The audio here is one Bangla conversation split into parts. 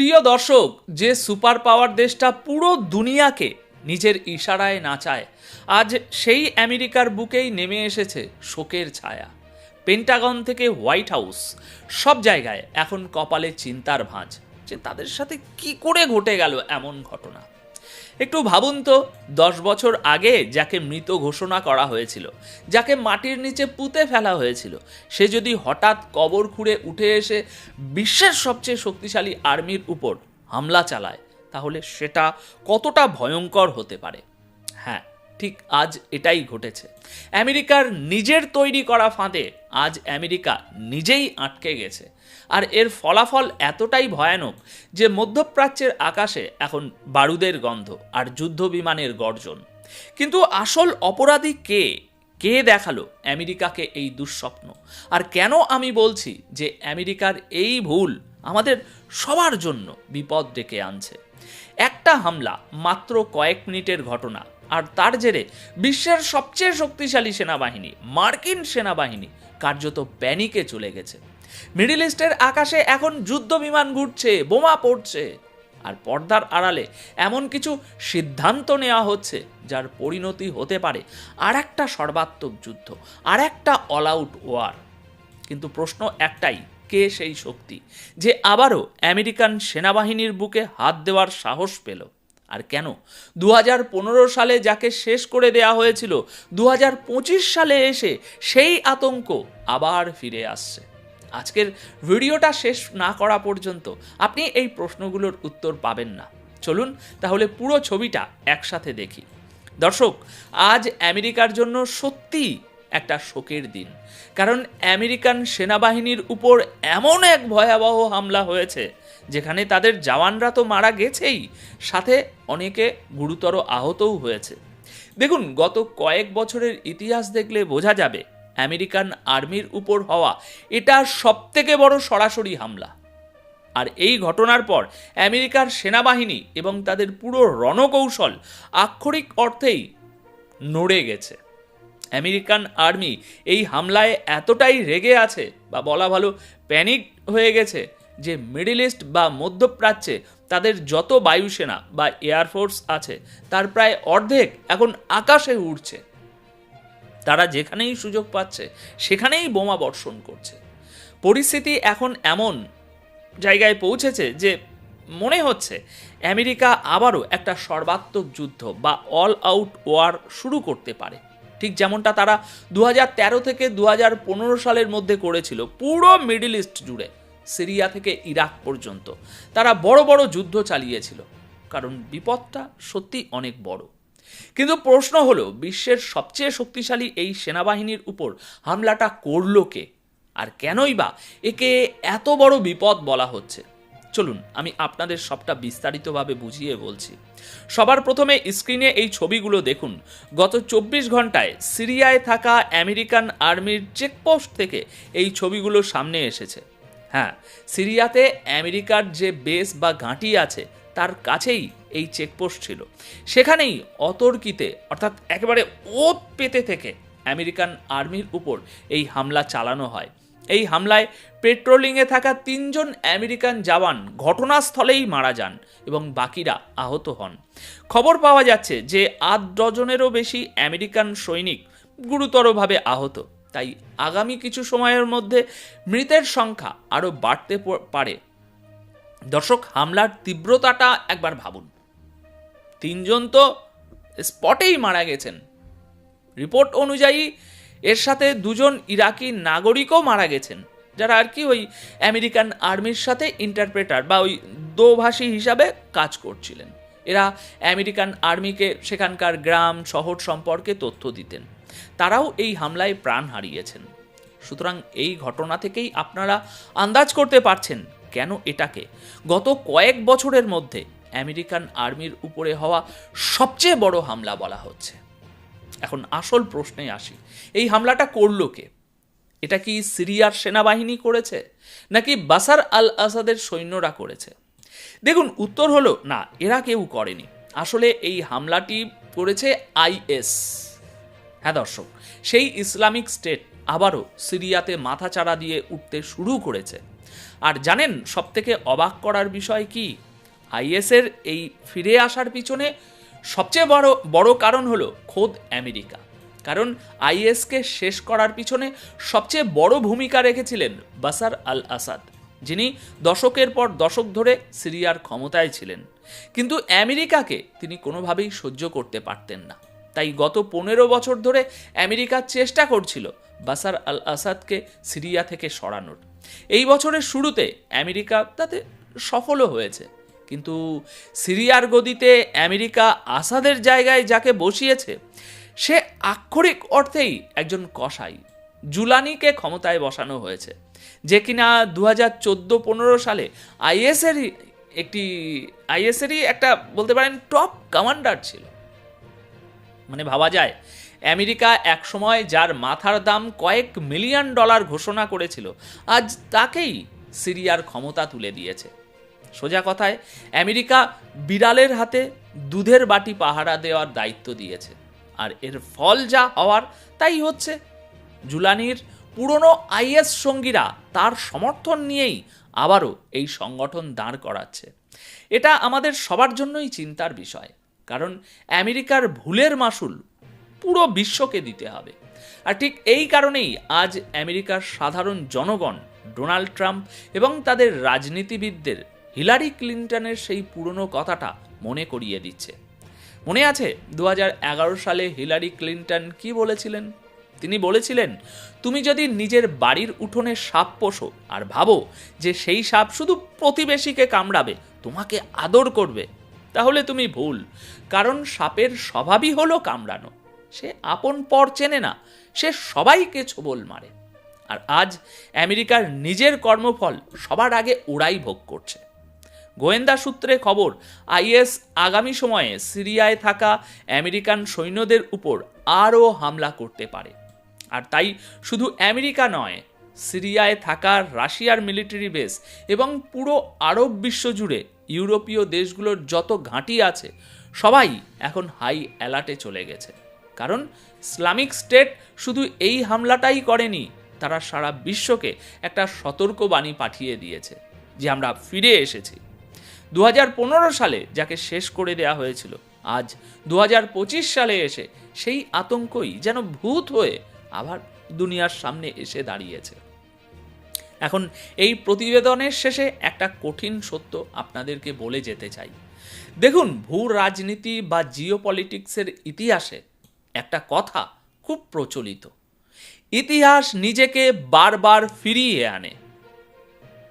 প্রিয় দর্শক, যে সুপার পাওয়ার দেশটা পুরো দুনিয়াকে নিজের ইশারায় নাচায়, আজ সেই আমেরিকার বুকেই নেমে এসেছে শোকের ছায়া। পেন্টাগন থেকে হোয়াইট হাউস, সব জায়গায় এখন কপালে চিন্তার ভাঁজ, যে তাদের সাথে কি করে ঘটে গেল এমন ঘটনা? একটু ভাবুন তো, দশ বছর আগে যাকে মৃত ঘোষণা করা হয়েছিল, যাকে মাটির নিচে পুঁতে ফেলা হয়েছিল, সে যদি হঠাৎ কবর খুঁড়ে উঠে এসে বিশ্বের সবচেয়ে শক্তিশালী আর্মির উপর হামলা চালায়, তাহলে সেটা কতটা ভয়ঙ্কর হতে পারে? হ্যাঁ ঠিক আজ এটাই ঘটেছে। আমেরিকার নিজের তৈরি করা ফাঁদে আজ আমেরিকা নিজেই আটকে গেছে। আর এর ফলাফল এতটাই ভয়ানক যে মধ্যপ্রাচ্যের আকাশে এখন বারুদের গন্ধ আর যুদ্ধ বিমানের গর্জন। কিন্তু আসল অপরাধী কে? কে দেখাল আমেরিকাকে এই দুঃস্বপ্ন? আর কেন আমি বলছি যে আমেরিকার এই ভুল আমাদের সবার জন্য বিপদ ডেকে আনছে? একটা হামলা মাত্র কয়েক মিনিটের ঘটনা, আর তার জেরে বিশ্বের সবচেয়ে শক্তিশালী সেনাবাহিনী, মার্কিন সেনাবাহিনী কার্যত প্যানিকে চলে গেছে। মিডিল ইস্টের আকাশে এখন যুদ্ধ বিমান ঘুরছে, বোমা পড়ছে। আর পর্দার আড়ালে এমন কিছু সিদ্ধান্ত নেওয়া হচ্ছে, যার পরিণতি হতে পারে আর একটা সর্বাত্মক যুদ্ধ আর একটা অল আউট ওয়ার। কিন্তু প্রশ্ন একটাই, কে সেই শক্তি, যে আবারও আমেরিকান সেনাবাহিনীর বুকে হাত দেওয়ার সাহস পেল? আর কেন? দু হাজার পনেরো সালে যাকে শেষ করে দেয়া হয়েছিল দু হাজার পঁচিশ সালে এসে সেই আতঙ্ক আবার ফিরে আসছে। আজকের ভিডিওটা শেষ না করা পর্যন্ত আপনি এই প্রশ্নগুলোর উত্তর পাবেন না। চলুন তাহলে পুরো ছবিটা একসাথে দেখি। দর্শক, আজ আমেরিকার জন্য সত্যি একটা শোকের দিন। কারণ আমেরিকান সেনাবাহিনীর উপর এমন এক ভয়াবহ হামলা হয়েছে যেখানে তাদের জওয়ানরা তো মারা গেছেই, সাথে অনেকে গুরুতর আহতও হয়েছে। দেখুন, গত কয়েক বছরের ইতিহাস দেখলে বোঝা যাবে, আমেরিকান আর্মির উপর হওয়া এটা সবথেকে বড় সরাসরি হামলা। আর এই ঘটনার পর আমেরিকার সেনাবাহিনী এবং তাদের পুরো রণকৌশল আক্ষরিক অর্থেই নড়ে গেছে। আমেরিকান আর্মি এই হামলায় এতটাই রেগে আছে বা বলা ভালো প্যানিক হয়ে গেছে যে মিডিল ইস্ট বা মধ্যপ্রাচ্যে তাদের যত বায়ুসেনা বা এয়ারফোর্স আছে, তার প্রায় অর্ধেক এখন আকাশে উড়ছে। তারা যেখানেই সুযোগ পাচ্ছে, সেখানেই বোমা বর্ষণ করছে। পরিস্থিতি এখন এমন জায়গায় পৌঁছেছে যে মনে হচ্ছে আমেরিকা আবারও একটা সর্বাত্মক যুদ্ধ বা অল আউট ওয়ার শুরু করতে পারে। ঠিক যেমনটা তারা দু হাজার তেরো থেকে দু হাজার পনেরো সালের মধ্যে করেছিল পুরো মিডল ইস্ট জুড়ে। সিরিয়া থেকে ইরাক পর্যন্ত। তারা বড় বড় যুদ্ধ চালিয়েছিল, কারণ বিপদটা সত্যি অনেক বড়। কিন্তু প্রশ্ন হলো, বিশ্বের সবচেয়ে শক্তিশালী এই সেনাবাহিনীর উপর হামলাটা করল কে? আর কেনই বা একে এত বড় বিপদ বলা হচ্ছে? চলুন, আমি আপনাদের সবটা বিস্তারিতভাবে বুঝিয়ে বলছি। সবার প্রথমে স্ক্রিনে এই ছবিগুলো দেখুন। গত চব্বিশ ঘন্টায় সিরিয়ায় থাকা আমেরিকান আর্মির চেকপোস্ট থেকে এই ছবিগুলো সামনে এসেছে। হ্যাঁ সিরিয়াতে আমেরিকার যে বেস বা ঘাঁটি আছে, তার কাছেই এই চেকপোস্ট ছিল। সেখানেই অতর্কিতে, অর্থাৎ একেবারে ওত পেতে থেকে আমেরিকান আর্মির উপর এই হামলা চালানো হয়। এই হামলায় পেট্রোলিংয়ে থাকা তিনজন আমেরিকান জওয়ান ঘটনাস্থলেই মারা যান এবং বাকিরা আহত হন। খবর পাওয়া যাচ্ছে যে আধ ডজনেরও বেশি আমেরিকান সৈনিক গুরুতরভাবে আহত। তাই আগামী কিছু সময়ের মধ্যে মৃতের সংখ্যা আরও বাড়তে পারে। দর্শক, হামলার তীব্রতাটা একবার ভাবুন। তিনজন তো স্পটেই মারা গেছেন। রিপোর্ট অনুযায়ী এর সাথে দুজন ইরাকি নাগরিকও মারা গেছেন, যারা আর কি ওই আমেরিকান আর্মির সাথে ইন্টারপ্রেটার বা ওই দোভাষী হিসাবে কাজ করছিলেন। এরা আমেরিকান আর্মিকে সেখানকার গ্রাম, শহর সম্পর্কে তথ্য দিতেন। তারাও এই হামলায় প্রাণ হারিয়েছেন। সুতরাং এই ঘটনা থেকেই আপনারা আন্দাজ করতে পারছেন কেন এটাকে। গত কয়েক বছরের মধ্যে আমেরিকান আর্মির উপরে হওয়া সবচেয়ে বড় হামলা বলা হচ্ছে। এখন আসল প্রশ্নে আসি, এই হামলাটা করল কে? এটা কি সিরিয়ার সেনাবাহিনী করেছে, নাকি বাসার আল আসাদের সৈন্যরা করেছে? দেখুন, উত্তর হলো না, এরা কেউ করেনি। আসলে এই হামলাটি করেছে আইএস। হ্যাঁ দর্শক, সেই ইসলামিক স্টেট আবারও সিরিয়াতে মাথাচাড়া দিয়ে উঠতে শুরু করেছে। আর জানেন সবথেকে অবাক করার বিষয় কি? আইএসের এই ফিরে আসার পিছনে সবচেয়ে বড় বড় কারণ হলো খোদ আমেরিকা। কারণ আইএসকে শেষ করার পিছনে সবচেয়ে বড় ভূমিকা রেখেছিলেন বাসার আল আসাদ যিনি দশকের পর দশক ধরে সিরিয়ার ক্ষমতায় ছিলেন। কিন্তু আমেরিকাকে তিনি কোনোভাবেই সহ্য করতে পারতেন না। তাই গত পনেরো বছর ধরে আমেরিকা চেষ্টা করছিল বাসার আল আসাদকে সিরিয়া থেকে সরানোর। এই বছরের শুরুতে আমেরিকা তাতে সফলও হয়েছে। কিন্তু সিরিয়ার গদিতে আমেরিকা আসাদের জায়গায় যাকে বসিয়েছে, সে আক্ষরিক অর্থেই একজন কসাই। জুলানিকে ক্ষমতায় বসানো হয়েছে, যে কিনা দু হাজার চোদ্দ পনেরো সালে আইএসেরই একটি, আইএসেরই একটা বলতে পারেন টপ কমান্ডার ছিল। মানে ভাবা যায়, আমেরিকা একসময় যার মাথার দাম কয়েক মিলিয়ন ডলার ঘোষণা করেছিল, আজ তাকেই সিরিয়ার ক্ষমতা তুলে দিয়েছে। সোজা কথায়, আমেরিকা বিড়ালের হাতে দুধের বাটি পাহারা দেওয়ার দায়িত্ব দিয়েছে, আর এর ফল যা হওয়ার তাই হচ্ছে। জুলানির পুরনো আইএস সঙ্গীরা তার সমর্থন নিয়েই আবারও এই সংগঠন দাঁড় করাচ্ছে। এটা আমাদের সবার জন্যই চিন্তার বিষয়। কারণ আমেরিকার ভুলের মাসুল পুরো বিশ্বকে দিতে হবে। আর ঠিক এই কারণেই আজ আমেরিকার সাধারণ জনগণ ডোনাল্ড ট্রাম্প এবং তাদের রাজনীতিবিদদের হিলারি ক্লিন্টনের সেই পুরনো কথাটা মনে করিয়ে দিচ্ছে। মনে আছে দু হাজার এগারো সালে হিলারি ক্লিন্টন কি বলেছিলেন? তিনি বলেছিলেন, তুমি যদি নিজের বাড়ির উঠোনে সাপ পোষো আর ভাবো যে সেই সাপ শুধু প্রতিবেশীকে কামড়াবে, তোমাকে আদর করবে তাহলে তুমি ভুল। কারণ সাপের স্বভাবই হলো কামড়ানো। সে আপন পর চেনে না, সে সবাইকে ছোবল মারে। আর আজ আমেরিকার নিজের কর্মফল সবার আগে ওরাই ভোগ করছে। গোয়েন্দা সূত্রে খবর, আইএস আগামী সময়ে সিরিয়ায় থাকা আমেরিকান সৈন্যদের উপর আরও হামলা করতে পারে। আর তাই শুধু আমেরিকা নয়, সিরিয়ায় থাকা রাশিয়ার মিলিটারি বেস এবং পুরো আরব বিশ্ব জুড়ে ইউরোপীয় দেশগুলোর যত ঘাঁটি আছে, সবাই এখন হাই অ্যালার্টে চলে গেছে। কারণ ইসলামিক স্টেট শুধু এই হামলাটাই করেনি, তারা সারা বিশ্বকে একটা সতর্কবাণী পাঠিয়ে দিয়েছে যে আমরা ফিরে এসেছি। দু হাজার পনেরো সালে যাকে শেষ করে দেয়া হয়েছিল, আজ দু হাজার পঁচিশ সালে এসে সেই আতঙ্কই যেন ভূত হয়ে আবার দুনিয়ার সামনে এসে দাঁড়িয়েছে। এখন এই প্রতিবেদনের শেষে একটা কঠিন সত্য আপনাদেরকে বলে যেতে চাই। দেখুন ভূ রাজনীতি বা জিও পলিটিক্সের ইতিহাসে একটা কথা খুব প্রচলিত। ইতিহাস নিজেকে বারবার ফিরিয়ে আনে।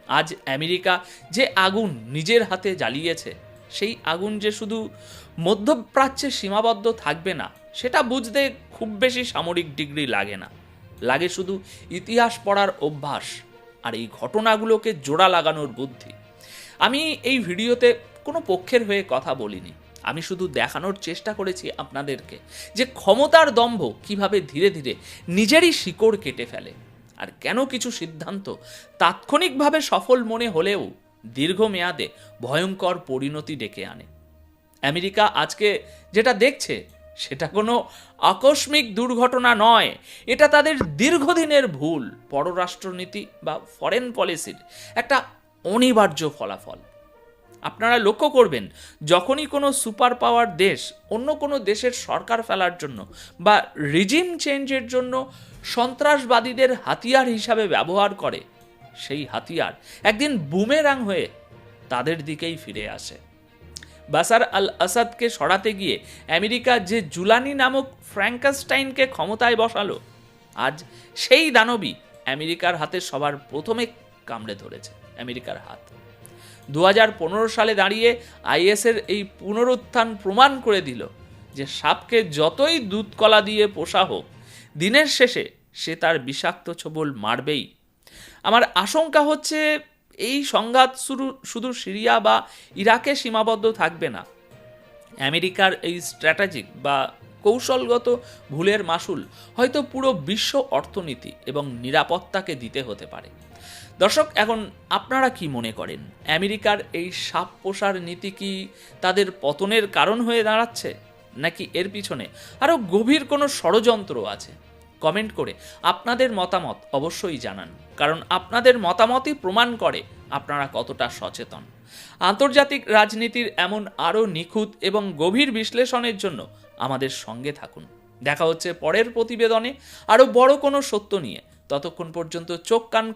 আজ আমেরিকা যে আগুন নিজের হাতে জ্বালিয়েছে, সেই আগুন যে শুধু মধ্যপ্রাচ্যে সীমাবদ্ধ থাকবে না, সেটা বুঝতে খুব বেশি সামরিক ডিগ্রি লাগে না। লাগে শুধু ইতিহাস পড়ার অভ্যাস। আর এই ঘটনাগুলোকে জোড়া লাগানোর বুদ্ধি। আমি এই ভিডিওতে কোনো পক্ষের হয়ে কথা বলিনি। আমি শুধু দেখানোর চেষ্টা করেছি আপনাদেরকে যে ক্ষমতার দম্ভ কীভাবে ধীরে ধীরে নিজেরই শিকড় কেটে ফেলে আর কেন কিছু সিদ্ধান্ত তাৎক্ষণিকভাবে সফল মনে হলেও দীর্ঘমেয়াদে ভয়ঙ্কর পরিণতি ডেকে আনে। আমেরিকা আজকে যেটা দেখছে সেটা কোনো আকস্মিক দুর্ঘটনা নয়। এটা তাদের দীর্ঘদিনের ভুল, পররাষ্ট্রনীতি বা ফরেন পলিসির একটা অনিবার্য ফলাফল। আপনারা লক্ষ্য করবেন, যখনই কোনো সুপার পাওয়ার দেশ অন্য কোনো দেশের সরকার ফেলার জন্য বা রিজিম চেঞ্জের জন্য সন্ত্রাসবাদীদের হাতিয়ার হিসাবে ব্যবহার করে, সেই হাতিয়ার একদিন বুমেরাং হয়ে তাদের দিকেই ফিরে আসে। বাসার আল আসাদকে সরাতে গিয়ে আমেরিকা যে জুলানি নামক ফ্র্যাঙ্কাস্টাইনকে ক্ষমতায় বসালো, আজ সেই দানবী আমেরিকার হাতে সবার প্রথমে কামড়ে ধরেছে, আমেরিকার হাত। দু হাজার পনেরো সালে দাঁড়িয়ে আইএসের এই পুনরুত্থান প্রমাণ করে দিল যে সাপকে যতই দুধকলা দিয়ে পোষা হোক, দিনের শেষে সে তার বিষাক্ত ছবল মারবেই। আমার আশঙ্কা হচ্ছে এই সংঘাত শুরু, শুধু সিরিয়া বা ইরাকে সীমাবদ্ধ থাকবে না। আমেরিকার এই স্ট্র্যাটেজিক বা কৌশলগত ভুলের মাসুল হয়তো পুরো বিশ্ব অর্থনীতি এবং নিরাপত্তাকে দিতে হতে পারে। দর্শক, এখন আপনারা কি মনে করেন? আমেরিকার এই সাপ পোষার নীতি কি তাদের পতনের কারণ হয়ে দাঁড়াচ্ছে? নাকি এর পিছনে আরও গভীর কোনো ষড়যন্ত্র আছে? কমেন্ট করে আপনাদের মতামত অবশ্যই জানান। কারণ আপনাদের মতামতই প্রমাণ করে আপনারা কতটা সচেতন। আন্তর্জাতিক রাজনীতির এমন আরও নিখুঁত এবং গভীর বিশ্লেষণের জন্য আমাদের সঙ্গে থাকুন। দেখা হচ্ছে পরের প্রতিবেদনে। আরও বড় কোনো সত্য নিয়ে। ততক্ষণ পর্যন্ত চোখ কান